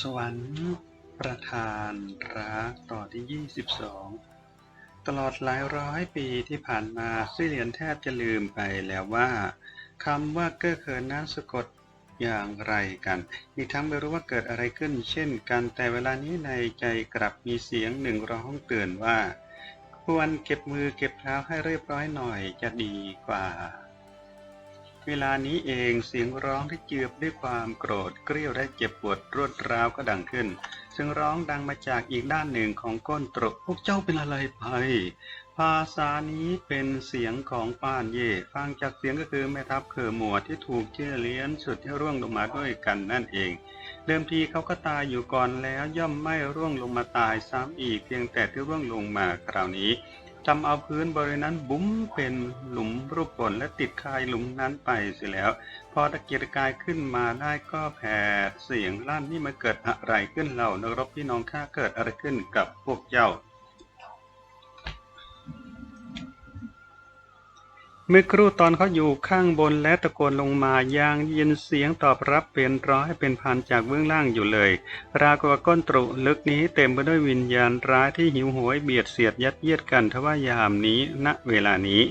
สวรรค์ประทานรักตอนที่ 22 ตลอดหลายร้อยปีที่ผ่านมาซิเหลียนแทบจะลืมไปแล้วว่าคำว่าเก้อเขินนั้นสะกดอย่างไรกัน อีกทั้งไม่รู้ว่าเกิดอะไรขึ้น เช่นกันแต่เวลานี้ในใจกลับมีเสียงหนึ่งร้องเตือนว่าควรเก็บมือเก็บเท้าให้เรียบร้อยหน่อยจะดีกว่า เวลานี้เองเสียงร้องที่เจือบด้วยความโกรธเกรี้ยวและเจ็บปวดรวดร้าวก็ดังขึ้น ซึ่งร้องดังมาจากอีกด้านหนึ่งของก้นตรกพวกเจ้าเป็นอะไรไป ภาษานี้เป็นเสียงของป้านเย่ฟังจากเสียงก็คือแม่ทัพเขอหมวดที่ถูกเชื่อเลี้ยนสุดที่ร่วงลงมาด้วยกันนั่นเอง เดิมทีเขาก็ตายอยู่ก่อนแล้วย่อมไม่ร่วงลงมาตายซ้ำอีกเพียงแต่ที่ร่วงลงมาคราวนี้ ทำเอาพื้นบริเวณนั้นบุ้มเป็นหลุมรูปฝนและติดคายหลุมนั้นไปเสียแล้ว พอตะเกียรกายขึ้นมาได้ก็แผ่เสียงลั่นนี่มันเกิดอะไรขึ้นเล่านรกรบพี่น้องข้าเกิดอะไรขึ้นกับพวกเจ้า เมื่อครู่ตอนเขาอยู่ข้างบนและตะโกนลงมายังยินเสียงตอบรับเป็นร้อยเป็นพันจากเบื้องล่างอยู่เลยราวกว่าก้นตรุลึกนี้เต็มไปด้วยวิญญาณร้ายที่หิวโหยเบียดเสียดยัดเยียดกันทว่ายามนี้ณเวลานี้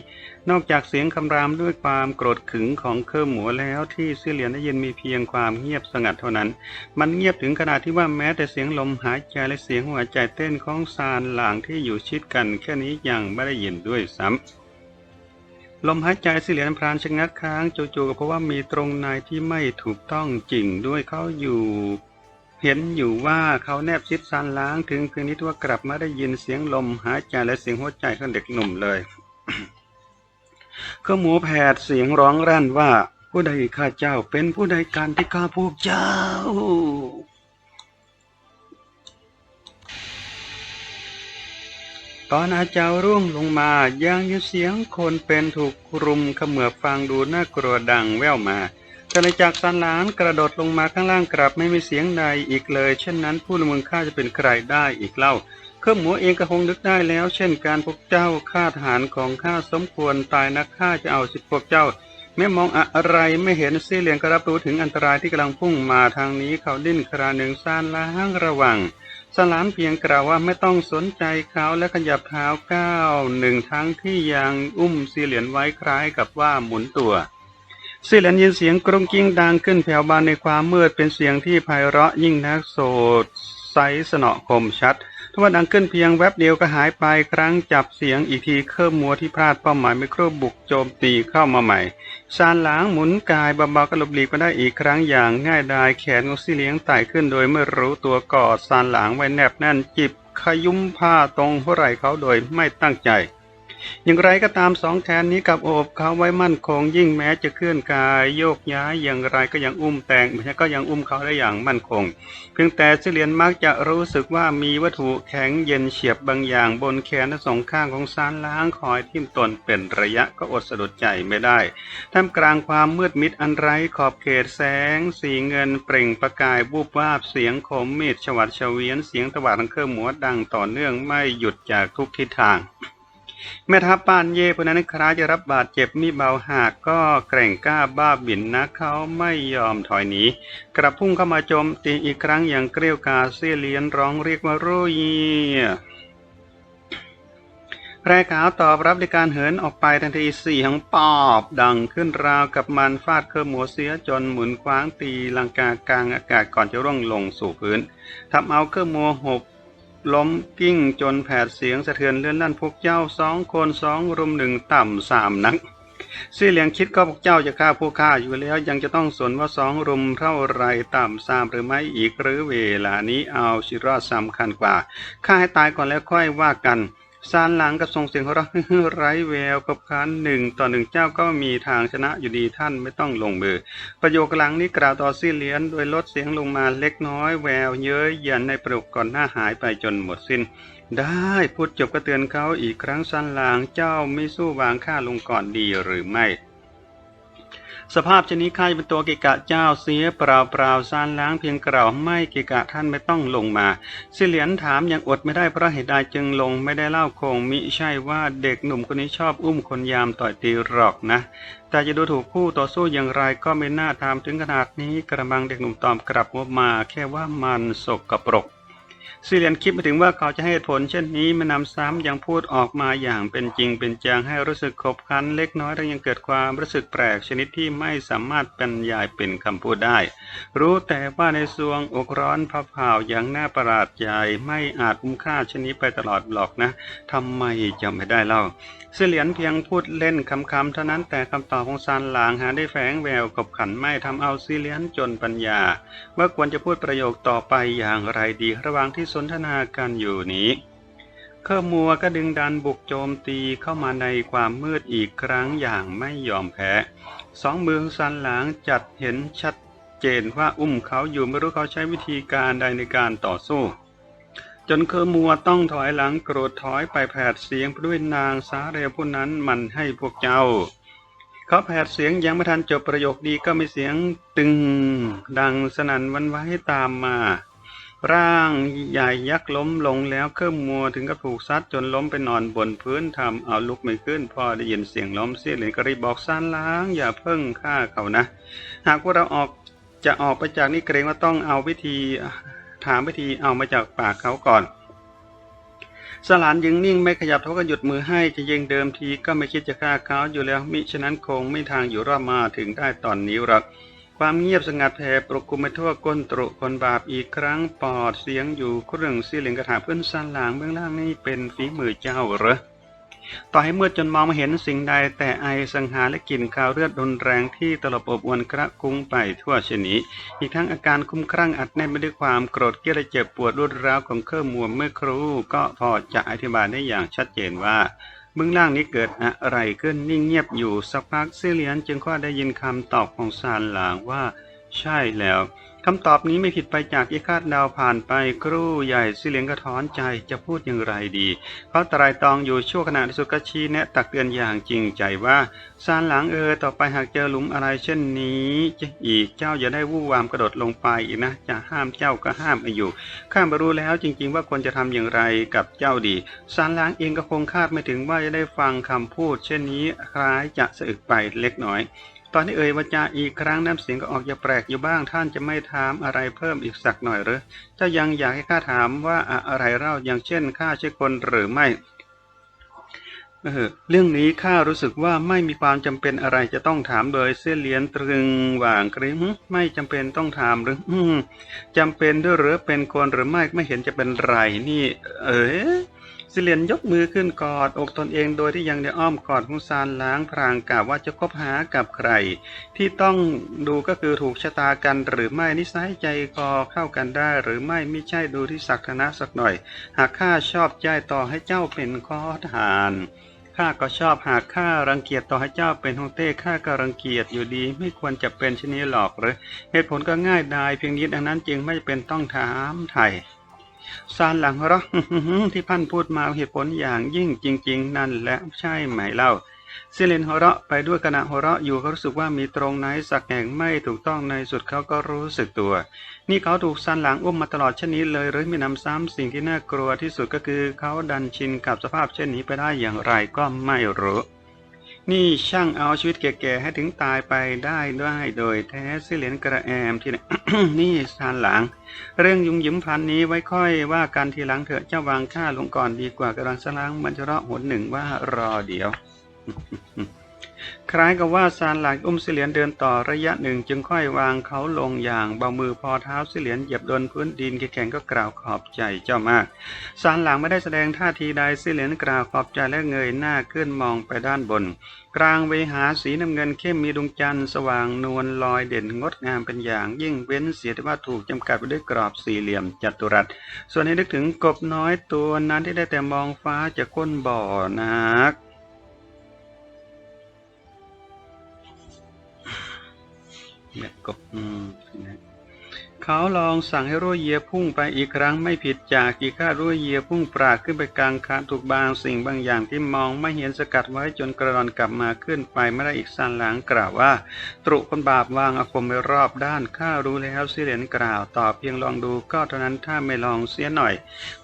นอกจากเสียงคำรามด้วยความโกรธขึงของเครื่อหมูแล้วที่ซิเลียนได้ยินมีเพียงความเงียบสงัดเท่านั้น มันเงียบถึงขนาดที่ว่าแม้แต่เสียงลมหายใจและเสียงหัวใจเต้นของซานหลางที่อยู่ชิดกันแค่นี้ยังไม่ได้ยินด้วยซ้ำ ลมหายใจสิเหลียนพรานชะงักค้างจู่ๆก็เพราะว่ามีตรงในที่ไม่ถูกต้องจริงด้วยเขาอยู่ เห็นอยู่ว่าเขาแนบชิดซานล้างถึงเพียงนี้ว่ากลับมาได้ยินเสียงลมหายใจและเสียงหัวใจของเด็กหนุ่มเลยก็หมูแผดเสียงร้องรั่นว่า ผู้ใดข้าเจ้าเป็นผู้ใดกันที่ข้าพวกเจ้า ตอนอาเจ้าร่วงลงมายังยินเสียงคนเป็นถูกรุมขมือบฟังดูน่ากลัวดังแว่วมาแต่หลังจากสันหลานกระโดดลงมาข้างล่างกลับไม่มีเสียงใดอีกเลย เช่นนั้นผู้ละเมืองข้าจะเป็นใครได้อีกเล่าเครื่องหมูเองก็คงนึกได้แล้ว เช่นการพวกเจ้าข้าทหารของข้าสมควรตายนักข้าจะเอาสิทธิพวกเจ้าแม้มองอะไรไม่เห็นเสียเหลียงก็รับรู้ถึงอันตรายที่กำลังพุ่งมาทางนี้เขาดิ้นคราหนึ่งซ่านล้างระวัง สลามเพียงกล่าวว่าไม่ต้องสนใจเขาและขยับเท้าก้าวหนึ่งทั้งที่ยังอุ้มซีเหรียญไว้คล้ายกับว่าหมุนตัวซีเหรียญยินเสียงกรุงกิ้งดังขึ้นแผ่วบานในความมืดเป็นเสียงที่ไพเราะยิ่งนักโสดใสสนอคมชัด ทว่าดังขึ้นเพียงแวบเดียวก็หายไปครั้งจับเสียงอีกทีเครื่องมัวที่พลาดเป้าหมายไม่ครบบุกโจมตีเข้ามาใหม่ซานหลางหมุนกายเบาๆก็หลบหลีกมาได้อีกครั้งอย่างง่ายดายแขนของซี่เลี้ยงไต่ขึ้นโดยไม่รู้ตัวกอดซานหลางไว้แนบแน่นจิบขยุ้มผ้าตรงหัวไหล่เขาโดยไม่ตั้งใจ อย่างไรก็ตามสองแขนนี้กับโอบเขาไว้มั่นคงยิ่งแม้จะเคลื่อนกายโยกย้ายอย่างไรก็ยังอุ้มแตงไม่ใช่ก็ยังอุ้มเขาได้อย่างมั่นคง เพียงแต่ซิเลียนมักจะรู้สึกว่ามีวัตถุแข็งเย็นเฉียบบางอย่างบนแขนทั้งสองข้างของซานล้างคอยทิ่มตนเป็นระยะก็อดสะดุดใจไม่ได้ ท่ามกลางความมืดมิดอันไร้ขอบเขตแสง สีเงินเปล่งประกายวูบวาบเสียงคมมีดฉวัดเฉวียนเสียงตะวัดของเครื่องหมูดังต่อเนื่องไม่หยุดจากทุกทิศทาง แม่ทัพปานเย่ผู้นั้นคราจะรับบาดเจ็บมีเบาหากก็แกร่งกล้าบ้าบิ่นนะเขาไม่ยอมถอยหนีกระพุ่งเข้ามาโจมตีอีกครั้งอย่างเกลียวกาเสียเลียนร้องเรียกว่าโรยแพรขาวตอบรับในการเหินออกไปทันทีสียงปอบดังขึ้นราวกับมันฟาดเครื่องหมูเสียจนหมุนคว้างตีลังกากลางอากาศก่อนจะร่วงลงสู่พื้นทำเอาเครื่องหมูหก ล้มกิ้งจนแผดเสียงสะเทือนเลื่อนลั่นพวกเจ้าสองคนสองรุมหนึ่งต่ำสามนักซี่เหลียงคิดก็พวกเจ้าจะฆ่าผู้ฆ่าอยู่แล้วยังจะต้องสนว่าสองรุมเท่าไรต่ำสามหรือไม่อีกหรือเวลานี้เอาชีรอดสำคัญกว่าฆ่าให้ตายก่อนแล้วค่อยว่ากัน ซานหลังกับทรงเสียงของเราไร้แววกับคันหนึ่งต่อหนึ่งเจ้าก็มีทางชนะอยู่ดีท่านไม่ต้องลงมือ ประโยคหลังนี้กล่าวต่อซี่เลียน โดยลดเสียงลงมาเล็กน้อยแวว เย้ยยันในประโยคก่อนหน้าหายไปจนหมดสิน้น ได้พูดจบก็เตือนเขาอีกครั้งซันหลังเจ้าไม่สู้วางข้าลงก่อนดีหรือไม่ สภาพชนี้ข้าเป็นตัวเกะกะเจ้าเสียเปล่าเปล่าซานล้างเพียงกล่าวไม่เกะกะท่านไม่ต้องลงมาสิเหลียนถามยังอดไม่ได้เพราะเหตุใดจึงลงไม่ได้เล่าคงมิใช่ว่าเด็กหนุ่มคนนี้ชอบอุ้มคนยามต่อยตีหรอกนะ แต่จะดูถูกคู่ต่อสู้อย่างไรก็ไม่น่าทำถึงขนาดนี้กระมังเด็กหนุ่มตอบกลับว่ามาแค่ว่ามันสกกระปรก ซิเลียนคิดมาถึงว่าเขาจะให้ผล เช่นนี้มานำซ้ำยังพูดออกมาอย่างเป็นจริงเป็นจังให้รู้สึกขบขันเล็กน้อยและยังเกิดความรู้สึกแปลกชนิดที่ไม่สามารถบรรยายเป็นคำพูดได้ รู้แต่ว่าในสวงอกร้อนพับเผาอย่างน่าประหลาดใจไม่อาจอุ้มค่าชนิดไปตลอดหรอกนะทำไมจะไม่ได้เล่าเสลียนเพียงพูดเล่นคำๆเท่านั้นแต่คำตอบของซานหลางหาได้แฝงแววขบขันไม่ทำเอาซิเลียนจนปัญญา ว่าควรจะพูดประโยคต่อไปอย่างไรดีระหว่างที่สนทนากันอยู่นี้เคอมัวก็ดึงดันบุกโจมตีเข้ามาในความมืดอีกครั้งอย่างไม่ยอมแพ้ สองมือของซันหลางจัดเห็นชัดเจนว่าอุ้มเขาอยู่ไม่รู้เขาใช้วิธีการใดในการต่อสู้ จนเคอมัวต้องถอยหลังโกรธถอยไปแผดเสียงด้วยนางสาเรวผู้นั้นมันให้พวกเจ้า เขาแผดเสียงยังไม่ทันจบประโยคดีก็มีเสียงตึงดังสนั่นวันไว้ตามมา ร่างใหญ่ยักษ์ล้มลงแล้วเครื่องมัวถึงกับถูกซัดจนล้มไปนอนบนพื้นทำเอาลุกไม่ขึ้น พอได้ยินเสียงล้มเสียเหลยก็รีบบอกซานล้าง อย่าเพิ่งฆ่าเขานะ หากว่าเราออกจะออกไปจากนี้เกรงว่าต้องเอาวิธีถามวิธีเอามาจากปากเขาก่อนสลานยังนิ่งไม่ขยับเขาก็หยุดมือให้จะยิงเดิมทีก็ไม่คิดจะฆ่าเขาอยู่แล้วมิฉะนั้นคงไม่ทางอยู่รอดมาถึงได้ตอนนี้หรอก ความเงียบสงัดแผ่ปกคลุมไปทั่วก้นตรุคนบาปอีกครั้งปอดเสียงอยู่เครื่องซีเหลิงกระถาเพื่อนสันหลางเบื้องล่างนี่เป็นฝีมือเจ้าเหรอต่อให้มืดจนมองไม่เห็นสิ่งใดแต่ไอสังหารและกลิ่นคาวเลือดรุนแรงที่ตลบอบอวนกระกุ้งไปทั่วชนิดอีกทั้งอาการคุ้มครั่งอัดแน่นไปด้วยความโกรธเกลียดและเจ็บปวดรวดร้าวของเครื่องมัวเมื่อครู่ก็พอจะอธิบายได้อย่างชัดเจนว่า เบื้องล่างนี้เกิดอะไรขึ้นนิ่งเงียบอยู่สักพักซิเลียนจึงก็ได้ยินคำตอบของซานหลางว่า ใช่แล้ว คำตอบนี้ไม่ผิดไปจากที่คาดดาวผ่านไปครู่ใหญ่ซิเลียนก็ถอนใจจะพูดอย่างไรดีเขาตรายตองอยู่ชั่วขณะที่สุดกชีแนะตักเตือนอย่างจริงใจว่าซานหลังเออต่อไปหากเจอหลุมอะไรเช่นนี้จะอีกเจ้าอย่าได้วู่วามกระโดดลงไปอีกนะจะห้ามเจ้าก็ห้ามอายุข้าไม่รู้แล้วจริง ๆ ว่าควรจะทำอย่างไรกับเจ้าดีซานหลังเองก็คงคาดไม่ถึงว่าจะได้ฟังคำพูด เช่นนี้คล้ายจะสะอึกไปเล็กน้อย ตอนที่เอ่ยวาจาอีกครั้งน้ำเสียงก็ออกจะแปลกอยู่บ้าง ท่านจะไม่ถามอะไรเพิ่มอีกสักหน่อยหรือเจ้ายังอยากให้ข้าถามว่าอะไรเล่าอย่างเช่นข้าใช่คนหรือไม่เออเรื่องนี้ข้ารู้สึกว่าไม่มีความจำเป็นอะไรจะต้องถามโดยเส้นเลียนตรึงหว่างกริมไม่จำเป็นต้องถามหรืออืมจำเป็นด้วยหรือเป็นคนหรือไม่ไม่เห็นจะเป็นไรนี่ เอ๋ ซิเลียนยกมือขึ้นกอดอกตนเองโดยที่ยังได้อ้อมกอดของซานล้างพรางกล่าวว่าจะคบหากับใคร ที่ต้องดูก็คือถูกชะตากันหรือไม่นิสัยใจคอเข้ากันได้หรือไม่ไม่ใช่ดูที่ศักดิ์นะสักหน่อย หากข้าชอบใจต่อให้เจ้าเป็นข้อทารข้าก็ชอบหากข้ารังเกียจต่อให้เจ้าเป็นฮงเต้ข้าก็รังเกียจอยู่ดี ไม่ควรจะเป็นเช่นนี้หรอกหรือเหตุผลก็ง่ายดายเพียงนี้ดังนั้นจึงไม่เป็นต้องถามไทย ซานหลังราะที่พันพูดมาเหตุผลอย่างยิ่งจริง ๆ นั่นแหละใช่ไหมเล่าเซเลนหัวเราะไปด้วยขณะหัวเราะอยู่เขารู้สึกว่ามีตรงไหนสักแห่งไม่ถูกต้องในสุดเขาก็รู้สึกตัว นี่เขาถูกซานหลังอุ้มมาตลอดเช่นนี้เลยหรือมีนำซ้ำสิ่งที่น่ากลัวที่สุดก็คือเขาดันชินกับสภาพเช่นนี้ไปได้อย่างไรก็ไม่รู้ นี่ช่างเอาชีวิตแก่ๆให้ถึงตายไปได้ได้โดยแท้เสเลนกระแอมที่นี่ซานหลัง เรื่องยุ่งยิ้มพันนี้ไว้ค่อยว่ากันทีหลังเถอะเจ้าวางข้าลงก่อนดีกว่ากำลังสล้างมันจะเราะหนหนึ่งว่ารอเดี๋ยว คล้ายกับว่าซานหลังอุ้มเสลียนเดินต่อระยะหนึ่งจึงค่อยวางเขาลงอย่างเบามือพอเท้าเสลียนเหยียบโดนพื้นดินแข็งก็กล่าวขอบใจเจ้ามากซานหลังไม่ได้แสดงท่าทีใดเสลียนกล่าวขอบใจและเงยหน้าขึ้นมองไปด้านบน กลางเวหาสีน้ำเงินเข้มมีดวงจันทร์สว่างนวลลอยเด่นงดงามเป็นอย่าง ยิ่งเว้นเสียแต่ว่าถูกจำกัดไปด้วยกรอบสี่เหลี่ยมจัตุรัส ส่วนให้นึกถึงกบน้อยตัวนั้นที่ได้แต่มองฟ้าจากก้นบ่อนัก แม่กบอืมนะเขาลองสั่งให้รั่วเยียพุ่งไปอีกครั้งไม่ผิดจากกีกข้ารั่วเยียพุ่งปราดขึ้นไปกลางคานถูกบางสิ่งบางอย่างที่มองไม่เห็นสกัดไว้จนกระดอนกลับมาขึ้นไปไม่ได้อีกสันหลังกล่าวว่า ตรุคนบาปวางอาคมไปรอบด้านข้ารู้แล้วสิเหรียญกล่าวต่อเพียงลองดูก็เท่านั้นถ้าไม่ลองเสียหน่อย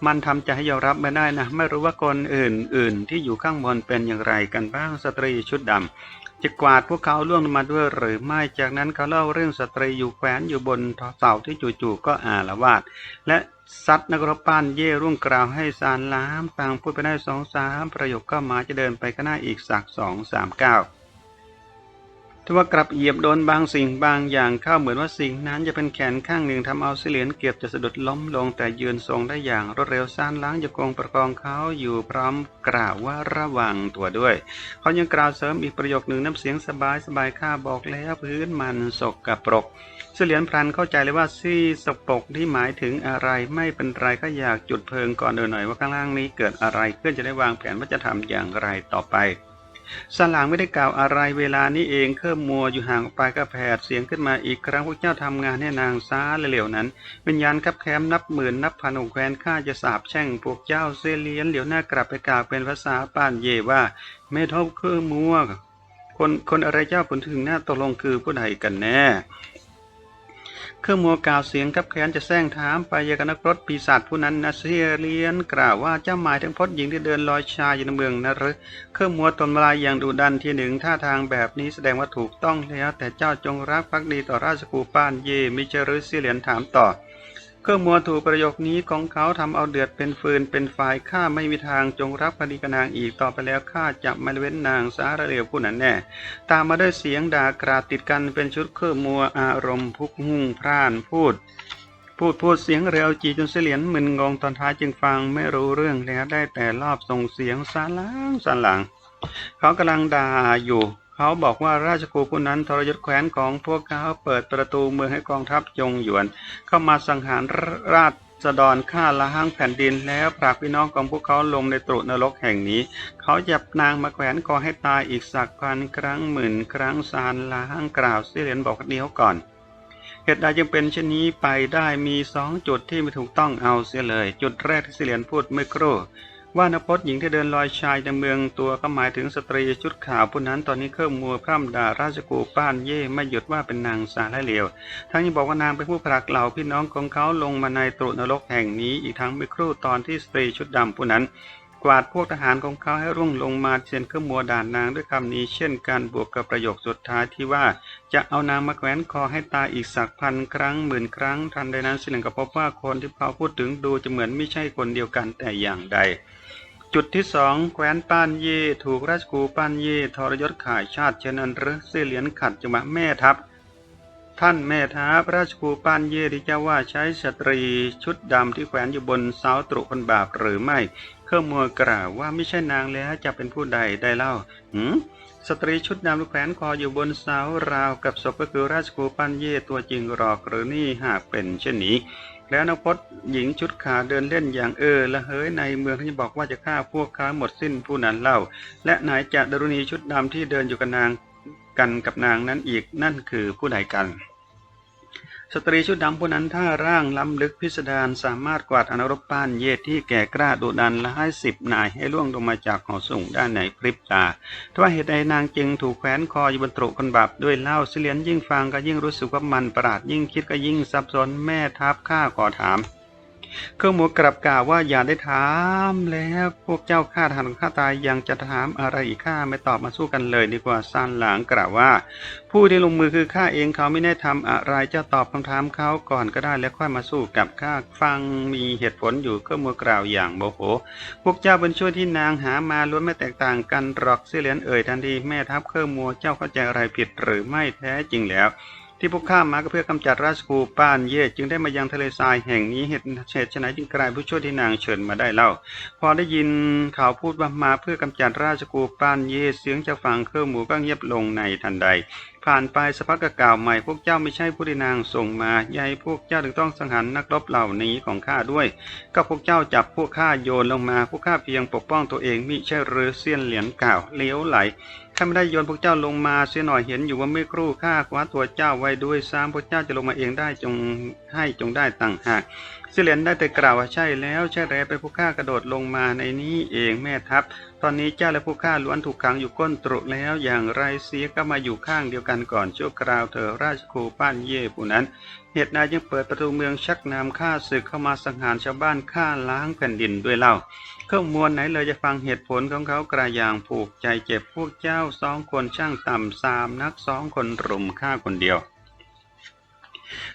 มันทำใจให้ยอมรับไม่ได้นะ ไม่รู้ว่าคนอื่นๆ ที่อยู่ข้างบนเป็นอย่างไรกันบ้างสตรีชุดดำ จะกวาดพวกเขาล่วงมาด้วยหรือไม่ จากนั้นเขาเล่าเรื่องสตรีอยู่แขวนอยู่บนเสาที่จู่ๆก็อาละวาด และซัดนักรบป้านเย่ร่วงกล่าวให้ซานล้ามต่างพูดไปได้สองสามประโยคก็มาจะเดินไปข้างหน้าอีกสักสองสามเก้า ทว่ากลับเหยียบโดนบางสิ่งบางอย่างเข้าเหมือนว่าสิ่งนั้นจะเป็นแขนข้างหนึ่งทำเอาเสลียนเกือบจะสะดุดล้มลงแต่ยืนทรงได้อย่างรวดเร็วซ่านล้างจะคงประคองเขาอยู่พร้อมกล่าวว่าระวังตัวด้วย เขายังกล่าวเสริมอีกประโยคหนึ่งน้ำเสียงสบายสบายข้าบอกแล้วพื้นมันสกกับปรกเสลียนพลันเข้าใจเลยว่าซี่สกปกที่หมายถึงอะไรไม่เป็นไรก็อยากจุดเพลิงก่อนเดินหน่อยว่าข้างล่างนี้เกิดอะไรขึ้นจะได้วางแผนว่าจะทำอย่างไรต่อไป สลางไม่ได้กล่าวอะไรเวลานี้เองเครื่อมัวอยู่ห่างออกไปก็แผดเสียงขึ้นมาอีกครั้งพวกเจ้าทำงานให้นางซ้าเหลวๆนั้นวิญญาณคับแคมนับหมื่นนับพันองแควนข้าจะสาบแช่งพวกเจ้าเซเลียนเหลียวหน้ากลับไปกล่าวเป็นภาษาป้านเยว่าไม่ทบเครื่องมัวคนคนอะไรเจ้าผลถึงหน้าตกลงคือผู้ใดกันแน่ เครื่องมัวกล่าวเสียงกับแขนจะแซงถามไปยังกันักรถปีศาจผู้นั้นนะเซียเลียนกล่าวว่าเจ้าหมายถึงพจน์หญิงที่เดินลอยชายอยู่ในเมืองนะหรือเครื่องมัวตนลายอย่างดุดันที่หนึ่งท่าทางแบบนี้แสดงว่าถูกต้องแล้วแต่เจ้าจงรักภักดีต่อราชกูป้านเยมิเชหรือเซียเลียนถามต่อ เครื่องมัวถูกประโยคนี้ของเขาทำเอาเดือดเป็นฟืนเป็นไฟข้าไม่มีทางจงรักภักดีกนางอีกต่อไปแล้วข้าจะไม่เว้นนางสารเลวผู้นั้นแน่ ตามมาด้วยเสียงด่ากราดติดกันเป็นชุดเครื่องมัวอารมณ์พุกหุ่งพร่านพูดพูดพูดเสียงเร็วจีจนเสียนมึนงงตอนท้ายจึงฟังไม่รู้เรื่องแล้วได้แต่รอบส่งเสียงสาลังสานหลัง เขากำลังด่าอยู่ เขาบอกว่าราชครูผู้นั้นทรยศแคว้นของพวกเขาเปิดประตูเมืองให้กองทัพจงหยวน เข้ามาสังหารราษฎรฆ่าละห้างแผ่นดินแล้วผลักพี่น้องของพวกเขาลงในตรุนรกแห่งนี้ เขาจับนางมาแขวนคอให้ตายอีกสักพันครั้งหมื่นครั้งสารล้างกล่าวเสลียนบอกเดียวก่อนเหตุใดจึงเป็นเช่นนี้ไปได้มีสองจุดที่ไม่ถูกต้องเอาเสียเลย จุดแรกที่เสียนพูดเมื่อครู่ ว่านพจน์หญิงที่เดินลอยชายในเมืองตัวก็หมายถึงสตรีชุดขาวผู้นั้นตอนนี้เครื่องมัวพร่ำด่าราชกูป้านเย่ไม่หยุดว่าเป็นนางสาและเลว ทั้งยังบอกว่านางเป็นผู้ผลักเหล่าพี่น้องของเขาลงมาในตรุนรกแห่งนี้อีกทั้งเมื่อครู่ตอนที่สตรีชุดดำผู้นั้นกวาดพวกทหารของเขาให้ร่วงลงมาเชียนเครื่องมัวด่านนางด้วยคำนี้เช่นการบวกกับประโยคสุดท้ายที่ว่า จะเอานางมาแขวนคอให้ตายอีกสักพันครั้งหมื่นครั้งทันใดนั้นสิหนึ่งก็พบว่าคนที่เขาพูดถึงดูจะเหมือนไม่ใช่คนเดียวกันแต่อย่างใด จุดที่สองแคว้นป้านเย่ถูกราชกูป้านเย่ทรยศขายชาติเช่นนั้นหรือเสเหลียนขัดจังหวะแม่ทัพ ท่านแม่ทัพราชกูป้านเย่ที่เจ้าว่าใช้สตรีชุดดำที่แขวนอยู่บนเสาตรุคนบาปหรือไม่ เครื่องมัวกล่าวว่าไม่ใช่นางแล้วจะเป็นผู้ใดได้เล่าหืม สตรีชุดดำรูแขวนคออยู่บนเสาราวกับศพก็คือราชกูปันเย่ตัวจริงหรอกหรือนี่หากเป็นเช่นนี้ แล้วนพจน์หญิงชุดขาวเดินเล่นอย่างเออละเฮ้ยในเมืองที่บอกว่าจะฆ่าพวกค้าหมดสิ้นผู้นั้นเล่า และไหนจะดรุณีชุดดำที่เดินอยู่กับนางกันกับนางนั้นอีกนั่นคือผู้ใดกัน สตรีชุดดำผู้นั้นถ้าร่างล้ำลึกพิสดารสามารถกวาดอนรกป้านเยศที่แก่กล้าดุดันและให้สิบนายให้ล่วงลงมาจากหอสูงด้านไหนพริบตาทว่าเหตุใดนางจึงถูกแขวนคออยู่บนตรุคนบาปด้วยเล่าเสลียนยิ่งฟังก็ยิ่งรู้สึกว่ามันประหลาดยิ่งคิดก็ยิ่งซับซ้อนแม่ทัพข้าขอถาม เครื่องหมูกลับกล่าวว่าอย่าได้ถามแล้วพวกเจ้าฆ่าทหารของข้าตายยังจะถามอะไรอีกข้าไม่ตอบมาสู้กันเลยดีกว่าซานหลางกล่าวว่า ผู้ที่ลงมือคือข้าเองเขาไม่ได้ทำอะไรเจ้าตอบคำถามเขาก่อนก็ได้แล้วค่อยมาสู้กับข้าฟังมีเหตุผลอยู่เครื่องมือกล่าวอย่างโมโห พวกเจ้าเป็นช่วยที่นางหามาล้วนไม่แตกต่างกันหรอกเสียเหรียญเอ่ยทันทีแม่ทัพเครื่องมัวเจ้าเข้าใจอะไรผิดหรือไม่แท้จริงแล้ว ที่พวกข้ามาก็เพื่อกำจัดราชกูป้านเย่จึงได้มายังทะเลทรายแห่งนี้เหตุเหตุไฉนจึงกลายผู้ช่วยที่นางเชิญมาได้เล่า พอได้ยินเขาพูดว่ามาเพื่อกำจัดราชกูป้านเย่เสียงจากฝั่งเครื่องหมูก็เงียบลงในทันใด ผ่านไปสักพักก็กล่าวใหม่พวกเจ้าไม่ใช่ผู้ที่นางส่งมาใหญ่พวกเจ้าถึงต้องสังหารนักรบเหล่านี้ของข้าด้วย ก็พวกเจ้าจับพวกข้าโยนลงมาพวกข้าเพียงปกป้องตัวเองมิใช่หรือเสี้ยนเหรียญกล่าวเลี้ยวไหล ข้าไม่ได้โยนพวกเจ้าลงมาเสียหน่อยเห็นอยู่ว่าเมื่อครู่ข้าคว้าตัวเจ้าไว้ด้วยซ้ำพวกเจ้าจะลงมาเองได้จงให้จงได้ต่างหากเสเลนได้แต่กล่าวว่าใช่แล้วใช่แล้วเป็นผู้ข้ากระโดดลงมาในนี้เองแม่ทัพ ตอนนี้เจ้าและผู้ข้าล้วนถูกขังอยู่ก้นตรุแล้วอย่างไรเสียก็มาอยู่ข้างเดียวกันก่อนชั่วคราวเถอราชครูป้านเย่ผู้นั้นเหตุใดยังเปิดประตูเมืองชักนำฆ่าศึกเข้ามาสังหารชาวบ้านฆ่าล้างแผ่นดินด้วยเล่า เครื่องมวลไหนเลยจะฟังเหตุผลของเขากระย่างผูกใจเจ็บพวกเจ้าสองคนช่างต่ำสามนักสองคนรุมฆ่าคนเดียว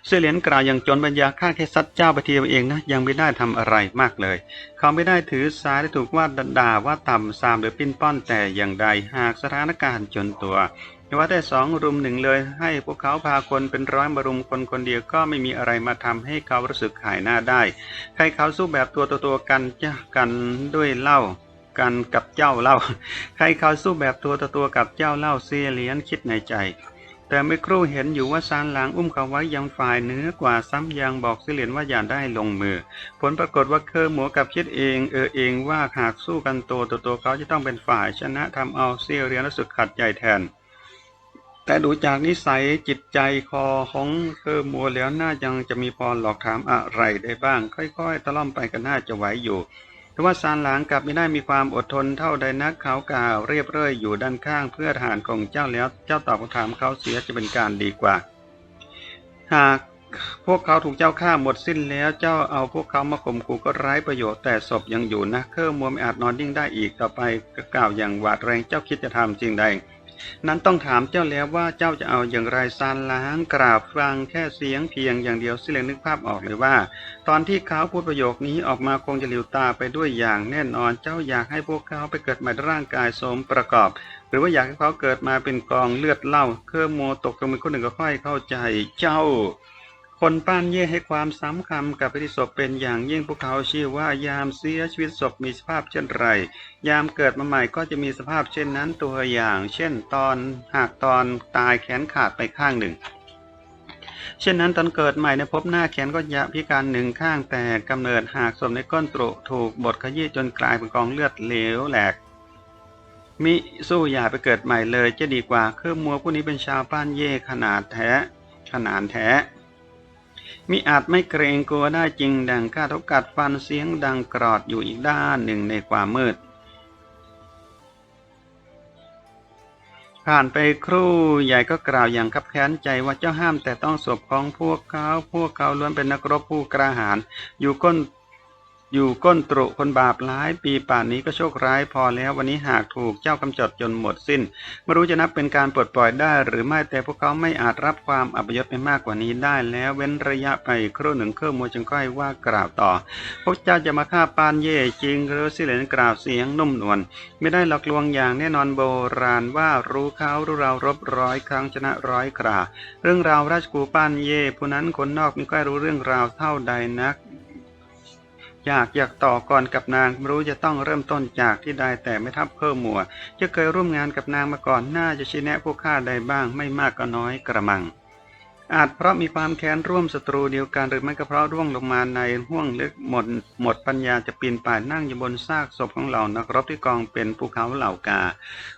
เสเหลียนกล่าวอย่างจนปัญญาฆ่าแค่สัตว์เจ้าไปทีเดียวเองนะยังไม่ได้ทำอะไรมากเลย เขาไม่ได้ถือสาที่ถูกว่าด่าว่าต่ำสามหรือปิ้นป้อนแต่อย่างใดหากสถานการณ์จนตัว ไม่ว่าแต่สองรุมหนึ่งเลย ให้พวกเขาพาคนเป็นร้อยมารุมคนคนเดียวก็ไม่มีอะไรมาทำให้เขารู้สึกหายหน้าได้ ใครเขาสู้แบบตัวต่อตัวกันจ้ะกันด้วยเหล้ากันกับเจ้าเล้าใครเขาสู้แบบตัวต่อตัวกับเจ้าเล้าเสียเหลียนคิดในใจ แต่ไม่ครู่เห็นอยู่ว่าซานหลางอุ้มเขาไว้ยังฝ่ายเนื้อกว่าซ้ำยังบอกเสียเหลียนว่าอย่าได้ลงมือ ผลปรากฏว่าเคอหมูกับคิดเองเออเองว่าหากสู้กันตัวต่อตัวเขาจะต้องเป็นฝ่ายชนะทำเอาเสียเหลียนรู้สึกขัดใจแทน แต่ดูจากนิสัยจิตใจคอของเคอมัวแล้วน่ายังจะมีพรหลอกถามอะไรได้บ้าง ค่อยๆ ตะล่อมไปก็น่าจะไหวอยู่แต่ว่าซานหลางกลับไม่ได้มีความอดทนเท่าใดนักเขากล่าวเรียบเร่ยอยู่ด้านข้างเพื่อทหารของเจ้าแล้วเจ้าตอบคำถามเขาเสียจะเป็นการดีกว่า หากพวกเขาถูกเจ้าฆ่าหมดสิ้นแล้วเจ้าเอาพวกเขามาข่มขู่ก็ไร้ประโยชน์แต่ศพยังอยู่นะเครื่องมัวไม่อาจนอนนิ่งได้อีกต่อไปก็กล่าวอย่างหวาดแรงเจ้าคิดจะทำจริงใด นั้นต้องถามเจ้าแล้วว่าเจ้าจะเอาอย่างไรซานล้างกราบฟังแค่เสียงเพียงอย่างเดียวสิเลงนึกภาพออกเลยว่า ตอนที่เขาพูดประโยคนี้ออกมาคงจะหลิวตาไปด้วยอย่างแน่นอนเจ้าอยากให้พวกเขาไปเกิดใหม่ร่างกายสมประกอบ หรือว่าอยากให้เขาเกิดมาเป็นกองเลือดเล่าเครื่องโมตกตรงมือคนหนึ่งก็ค่อยเข้าใจเจ้า คนป้านเย่ให้ความสำคัญกับพิธีศพเป็นอย่างยิ่งพวกเขาชื่อว่ายามเสียชีวิตศพมีสภาพเช่นไร ยามเกิดมาใหม่ก็จะมีสภาพเช่นนั้นตัวอย่าง เช่นตอนหากตอนตายแขนขาดไปข้างหนึ่ง เช่นนั้นตอนเกิดใหม่ในพบหน้าแขนก็จะพิการหนึ่งข้างแต่กำเนิดหากศพในก้นตรุถูกบดขยี้จนกลายเป็นกองเลือดเหลวแหลกมิสู้อย่าไปเกิดใหม่เลยจะดีกว่าคือมัวผู้นี้เป็นชาวป้านเย่ขนาดแท้ ขนาดแท้ มิอาจไม่เกรงกลัวได้จริง ดังข้าทบกัดฟันเสียงดังกรอดอยู่อีกด้านหนึ่งในความมืด ผ่านไปครู่ใหญ่ก็กล่าวอย่างคับแค้นใจว่าเจ้าห้ามแต่ต้องศพของพวกเขา พวกเขาล้วนเป็นนักรบผู้กระหาร อยู่ก้น อยู่ก้นตรุคนบาปร้าย ปีป่านนี้ก็โชคร้ายพอแล้ววันนี้หากถูกเจ้ากำจัดจนหมดสิ้น ไม่รู้จะนับเป็นการปลดปล่อยได้ หรือไม่แต่พวกเขาไม่อาจรับความอับยศไปมากกว่านี้ได้แล้วเว้นระยะไปครู่หนึ่งเครื่องมัวจึงค่อยว่ากล่าวต่อ พวกเจ้าจะมาฆ่าปานเย่จริงหรือสิเหลนกล่าวเสียงนุ่มนวลไม่ได้หลอกลวงอย่างแน่นอนโบราณว่ารู้เขารู้เรารบร้อยครั้งชนะร้อยครา เรื่องราวราชกูปานเย่ผู้นั้นคนนอกไม่ค่อยรู้เรื่องราวเท่าใดนัก อยากอยากต่อก่อนกับนางรู้จะต้องเริ่มต้นจากที่ใดแต่ไม่ทับเพิ่มมัวจะเคยร่วมงานกับนางมาก่อนน่าจะชี้แนะพวกข้าใดบ้างไม่มากก็น้อยกระมัง อาจเพราะมีความแค้นร่วมศัตรูเดียวกันหรือไม่ก็เพราะร่วงลงมาในห้วงลึกหมด หมดปัญญาจะปีนป่ายนั่งอยู่บนซากศพของเหล่านักรบที่กองเป็นภูเขาเหล่ากา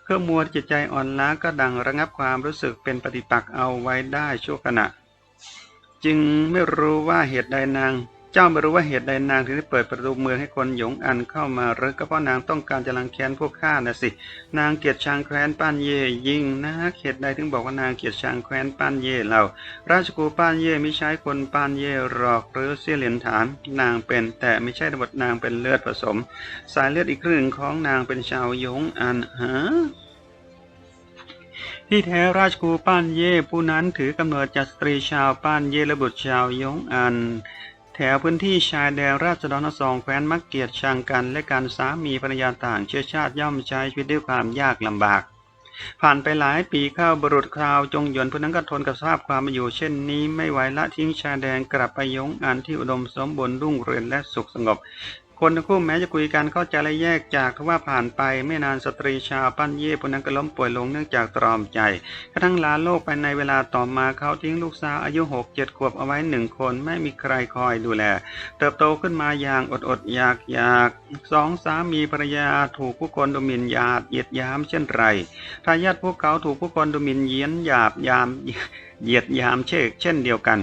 เพื่อมัวจิตใจอ่อนล้าก็ดังระงับความรู้สึกเป็นปฏิปักษ์เอาไว้ได้ชั่วขณะ จึงไม่รู้ว่าเหตุใดนาง เจ้าไม่รู้ว่าเหตุใดนางถึงได้เปิดประตูเมืองให้คนหยงอันเข้ามาหรือก็เพราะนางต้องการจะรังแค้นพวกข้านะสิ นางเกียรติชางแคว้นป้านเย่ยิ่งนะเหตุใดถึงบอกว่านางเกียรติชางแคว้นป้านเย่เราราชกูป้านเย่ไม่ใช่คนป้านเย่หรอกหรือเสียเหรียญฐานนางเป็น แต่ไม่ใช่ระบบนางเป็นเลือดผสม สายเลือดอีกครึ่งของนางเป็นชาวหยงอันฮะที่แท้ราชกูป้านเย่ผู้นั้นถือกำเนิดจากสตรีชาวป้านเย่และบุตรชาวยงอัน แถวพื้นที่ชายแดนราชดรทั้งสองแคว้นมักเกียรติชังกัน และการสามีภรรยาต่างเชื้อชาติย่อมใช้ชีวิตด้วยความยากลำบาก ผ่านไปหลายปีเข้าบรุษคราวจงหยวนผู้นั้นก็ทนกับสภาพความมาอยู่ เช่นนี้ไม่ไหวละทิ้งชายแดนกลับไปยงอันที่อุดมสมบูรณ์รุ่งเรืองและสุขสงบ คนทั้งคู่แม้จะคุยกันเข้าใจและแยกจากทว่าผ่านไปไม่นานสตรีชาวปั้นเย่ผู้นั้นก็ล้มป่วยลงเนื่องจากตรอมใจกระทั่งลาโลกไปในเวลาต่อมาเขาทิ้งลูกสาวอายุหกเจ็ดขวบเอาไว้หนึ่งคนไม่มีใครคอยดูแล เติบโตขึ้นมาอย่างอดอดๆอยากอยากสองสามีภรรยาถูกผู้คนดูหมิ่นหยาดเหยียดยามเช่นไรทายาทพวกเขาถูกผู้คนดูหมิ่นเยียนหยาบยามเหยียดยามเชกเช่นเดียวกัน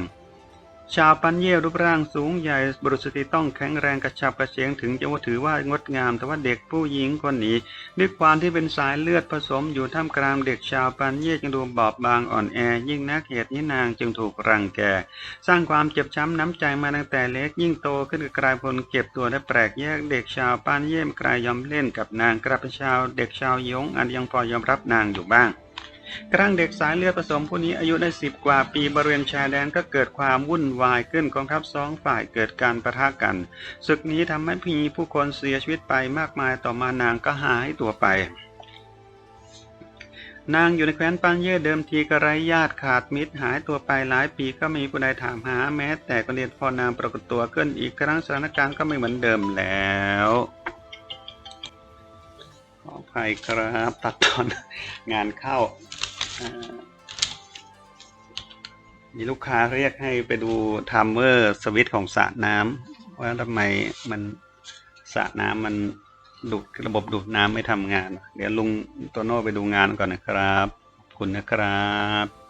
ชาวปันเย่รูปร่างสูงใหญ่บรุษสตรีต้องแข็งแรงกระชับกระเฉงถึงจะว่าถือว่างดงาม แต่ว่าเด็กผู้หญิงคนนี้ด้วยความที่เป็นสายเลือดผสมอยู่ท่ามกลางเด็กชาวปันเย่จึงดูบอบบางอ่อนแอ ยิ่งนักเหตุนี้นางจึงถูกรังแก สร้างความเจ็บช้ำน้ำใจมาตั้งแต่เล็กยิ่งโตขึ้นก็กลายเป็นเก็บตัวและแปลกแยกเด็กชาวปันเย่กลายยอมเล่นกับนางกลับเป็นชาวเด็กชาวยงอันยังพอยอมรับนางอยู่บ้าง กระทั่งเด็กสายเลือดผสมผู้นี้อายุได้สิบกว่าปีบริเวณชายแดนก็เกิดความวุ่นวายขึ้นกองทัพสองฝ่ายเกิดการประทะกันศึกนี้ทำให้มีผู้คนเสียชีวิตไปมากมายต่อมานางก็หายตัวไปนางอยู่ในแคว้นปันเย่เดิมทีก็ไรญาติขาดมิตรหายตัวไปหลายปีก็มีผู้ใดถามหาแม้แต่ก็เรียนพอนางปรากฏตัวขึ้นอีกครั้งสถานการณ์ก็ไม่เหมือนเดิมแล้ว ภัยครับตัดตอนงานเข้า มีลูกค้าเรียกให้ไปดูทามเมอร์สวิตช์ของสระน้ำว่าทำไมมันสระน้ำมันดูดระบบดูดน้ำไม่ทำงาน เดี๋ยวลุงโตโน่ไปดูงานก่อนนะครับขอบคุณนะครับ